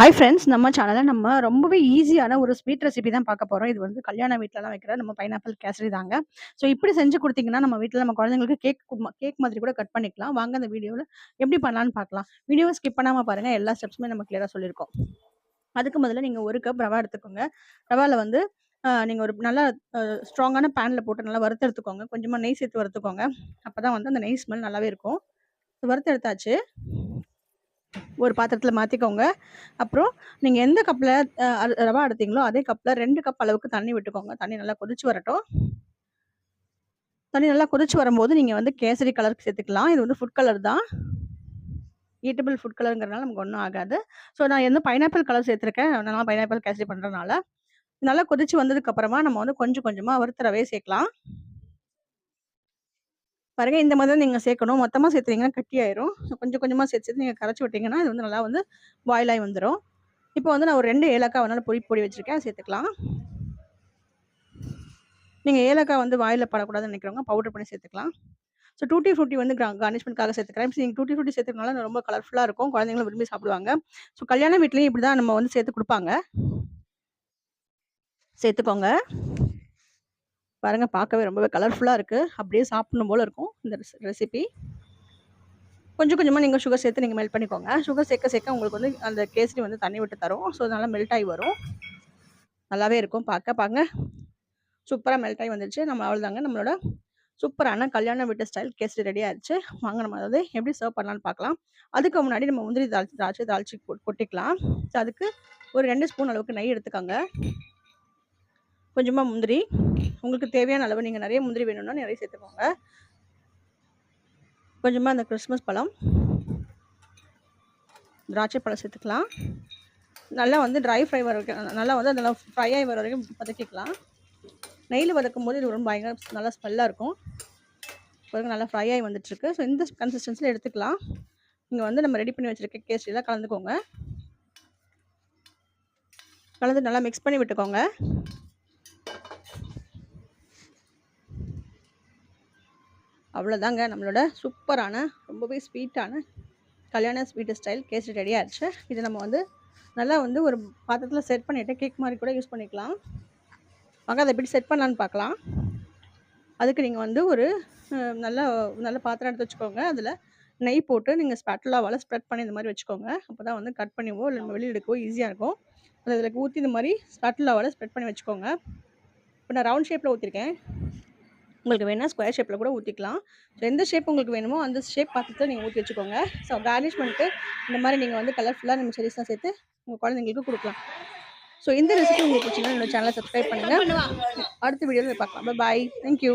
Hi friends நம்ம சேனலில் நம்ம ரொம்பவே ஈஸியான ஒரு ஸ்வீட் ரெசிபி தான் பார்க்க போகிறோம் இது வந்து கல்யாண வீட்லலாம் வைக்கிற நம்ம பைனாப்பிள் கேசரி தாங்க. ஸோ இப்படி செஞ்சு கொடுத்தீங்கன்னா நம்ம வீட்டில் நம்ம குழந்தைங்களுக்கு கேக் கேக் மாதிரி கூட கட் பண்ணிக்கலாம். வாங்க அந்த வீடியோவில் எப்படி பண்ணலான்னு பார்க்கலாம். வீடியோவை ஸ்கிப் பண்ணாமல் பாருங்கள் எல்லா ஸ்டெப்ஸுமே நம்ம கிளியராக சொல்லியிருக்கோம். அதுக்கு முதல்ல நீங்கள் ஒரு கப் ரவா எடுத்துக்கோங்க. ரவாவில் வந்து நீங்கள் ஒரு நல்லா ஸ்ட்ராங்கான பேனில் போட்டு நல்லா வறுத்து எடுத்துக்கோங்க. கொஞ்சமாக நெய் சேர்த்து வறுத்துக்கோங்க. அப்போ தான் வந்து அந்த நெய் ஸ்மெல் நல்லாவே இருக்கும். வறுத்து எடுத்தாச்சு. ஒரு பாத்திரத்தில் மாற்றிக்கோங்க அப்புறம் நீங்கள் எந்த கப்பில் ரவா எடுத்தீங்களோ, அதே கப்பில் ரெண்டு கப் அளவுக்கு தண்ணி விட்டுக்கோங்க. தண்ணி நல்லா கொதிச்சு வரட்டும். தண்ணி நல்லா கொதிச்சு வரும்போது, நீங்கள் வந்து கேசரி கலர் சேர்த்துக்கலாம். இது வந்து ஃபுட் கலர் தான். ஈட்டபிள் ஃபுட் கலருங்கிறனால நமக்கு ஒன்றும் ஆகாது. ஸோ நான் வந்து பைனாப்பிள் கலர் சேர்த்துருக்கேன். நல்லா பைனாப்பிள் கேசரி பண்ணுறதுனால நல்லா கொதிச்சு வந்ததுக்கப்புறமா நம்ம வந்து கொஞ்சம் கொஞ்சமாக வறுத்த சேர்க்கலாம். பாருங்க இந்த மாதிரி தான் நீங்கள் சேர்க்கணும். மொத்தமாக சேர்த்துனீங்கன்னா கட்டியாயிரும். ஸோ கொஞ்சம் கொஞ்சமாக சேர்த்து சேர்த்து நீங்கள் கரைச்சி விட்டீங்கன்னா, இது வந்து நல்லா வந்து பாயில் ஆகி வந்துடும் இப்போ வந்து நான் ஒரு ரெண்டு ஏலக்காய் வந்து பொடி பொடி வச்சுருக்கேன் சேர்த்துக்கலாம். நீங்கள் ஏலக்காய் வந்து வாயில் படக்கூடாதுன்னு நினைக்கிறவங்க பவுடர் பண்ணி சேர்த்துக்கலாம். ஸோ டூட்டி ஃப்ரூட்டி வந்து கார்னிஷ்மெண்ட்காக சேர்த்துக்கிறேன். நீங்கள் டூட்டி ஃப்ரூட்டி சேர்த்துக்கனால ரொம்ப கலர்ஃபுல்லாக இருக்கும். குழந்தைங்களும் விரும்பி சாப்பிடுவாங்க. ஸோ கல்யாண வீட்லேயும் இப்படி தான் நம்ம வந்து சேர்த்து கொடுப்பாங்க சேர்த்துக்கோங்க. பாருங்க பார்க்கவே ரொம்பவே கலர்ஃபுல்லாக இருக்குது அப்படியே சாப்பிடணும் போல இருக்கும் இந்த ரெசிபி. கொஞ்சம் கொஞ்சமாக நீங்கள் சுகர் சேர்த்து நீங்கள் மெல்ட் பண்ணிக்கோங்க. சுகர் சேர்க்க சேர்க்க உங்களுக்கு வந்து அந்த கேசரி வந்து தண்ணி விட்டு தரும். ஸோ நல்லா மெல்ட் ஆகி வரும். நல்லாவே இருக்கும் பார்க்க பாருங்க. சூப்பராக மெல்ட் ஆகி வந்துருச்சு. நம்ம அவ்வளோதாங்க நம்மளோட சூப்பரான கல்யாண வீட்டு ஸ்டைல் கேசரி ரெடி ஆயிருச்சு. வாங்க நம்ம அதாவது எப்படி சர்வ் பண்ணலான்னு பார்க்கலாம். அதுக்கு முன்னாடி நம்ம முந்திரி தாள் திராட்சை தாளிச்சு கொட்டிக்கலாம். ஸோ அதுக்கு ஒரு ரெண்டு ஸ்பூன் அளவுக்கு நெய் எடுத்துக்கோங்க. கொஞ்சமாக முந்திரி. உங்களுக்கு தேவையான அளவு நீங்கள் நிறைய முந்திரி வேணும்னா நிறைய சேர்த்துக்கோங்க. கொஞ்சமாக அந்த கிறிஸ்மஸ் பழம். திராட்சை பழம் சேர்த்துக்கலாம். நல்லா வந்து ட்ரை ஃப்ரை வர வரைக்கும் நல்லா வந்து நல்லா ஃப்ரை ஆகி வர வரைக்கும் வதக்கிக்கலாம். வதக்கும் போது இது ரொம்ப பயங்கர நல்லா ஸ்மெல்லாக இருக்கும். பாருங்க நல்லா ஃப்ரை ஆகி வந்துட்டுருக்கு. ஸோ இந்த கன்சிஸ்டன்சியில் எடுத்துக்கலாம். இங்கே வந்து நம்ம ரெடி பண்ணி வச்சுருக்க கேசரியெலாம் கலந்துக்கோங்க. கலந்து நல்லா மிக்ஸ் பண்ணி விட்டுக்கோங்க. அவ்வளோதாங்க நம்மளோட சூப்பரான ரொம்பவே ஸ்வீட்டான கல்யாண ஸ்வீட் ஸ்டைல் கேசரி ரெடி ஆயிருச்சு. இத நம்ம வந்து நல்லா வந்து ஒரு பாத்திரத்தில் செட் பண்ணிவிட்டு கேக் மாதிரி கூட யூஸ் பண்ணிக்கலாம். வாங்க அதை எப்படி செட் பண்ணலான்னு பார்க்கலாம். அதுக்கு நீங்கள் வந்து ஒரு நல்ல நல்ல பாத்திரம் எடுத்து வச்சுக்கோங்க. அதில் நெய் போட்டு நீங்கள் ஸ்பாட்டுலாவால ஸ்ப்ரெட் பண்ணி இந்த மாதிரி வச்சுக்கோங்க. அப்போ தான் வந்து கட் பண்ணிவோ இல்லை நம்ம வெளிய எடுக்கவோ ஈஸியாக இருக்கும். அதில் ஊற்றி இந்த மாதிரி ஸ்பாட்டுலாவால ஸ்ப்ரெட் பண்ணி வச்சுக்கோங்க. இப்போ நான் ரவுண்ட் ஷேப்பில் ஊற்றிருக்கேன் உங்களுக்கு வேணுனா ஸ்கொயர் ஷேப்ல கூட ஊத்திக்கலாம். ஸோ எந்த ஷேப் உங்களுக்கு வேணுமோ அந்த ஷேப் பாத்திரத்தில நீங்க ஊத்தி வச்சுக்கோங்க. ஸோ கார்னிஷ்மென்ட்க்கு இந்த மாரி நீங்க வந்து கலர்ஃபுல்லா நம்ம செர்ரீஸ்லாம் சேர்த்து உங்க குழந்தைங்களுக்கு குடுக்கலாம். ஸோ இந்த ரெசிபி உங்களுக்கு பிடிச்சிருந்தா என்னோட சேனல சப்ஸ்கிரைப் பண்ணுங்க. அடுத்த வீடியோல பார்க்கலாம். பாய். Thank you.